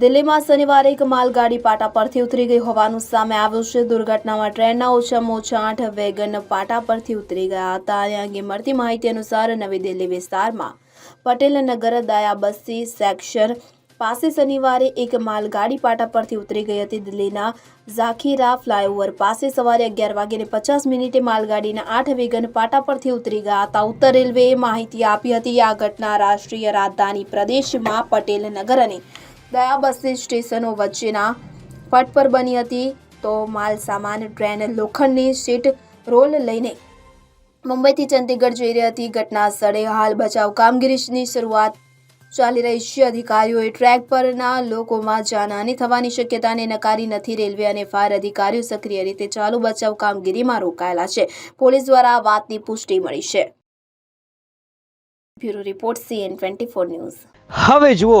દિલ્હીમાં શનિવારે એક માલગાડી પાટા પરથી ઉતરી ગઈ હોવાનું સામે આવ્યું છે. દુર્ઘટનામાં ટ્રેનના ઓછામાં ઓછા આઠ વેગન પાટા પરથી ઉતરી ગયા હતા. અને અંગે મળતી માહિતી અનુસાર નવી દિલ્હી વિસ્તારમાં પટેલ નગર દયાબસ્તી સેક્શન પાસે શનિવારે એક માલગાડી પાટા પરથી ઉતરી ગઈ હતી. દિલ્હીના ઝાખીરા ફ્લાયઓવર પાસે સવારે અગિયાર વાગ્યે પચાસ મિનિટે માલગાડીના આઠ વેગન પાટા પરથી ઉતરી ગયા હતા. ઉત્તર રેલવેએ માહિતી આપી હતી, આ ઘટના રાષ્ટ્રીય રાજધાની પ્રદેશમાં પટેલ નગર અને દયા બસી સ્ટેશનો વચ્ચેના પટ પર બની હતી તો માલ સામાન, ટ્રેન, લોખંડની સીટ, રોલ લઈને મુંબઈથી ચંદીગઢ જઈ રહી હતી. ઘટના સ્થળે હાલ બચાવ કામગીરીની શરૂઆત ચાલી રહી છે. અધિકારીઓએ ટ્રેક પરના લોકોમાં જાનહાની થવાની શક્યતાને નકારી નથી. રેલવે અને ફાયર અધિકારીઓ સક્રિય રીતે ચાલુ બચાવ કામગીરીમાં રોકાયેલા છે. પોલીસ દ્વારા આ વાતની પુષ્ટિ મળી છે. Bureau report, CN twenty news. હવે જુઓ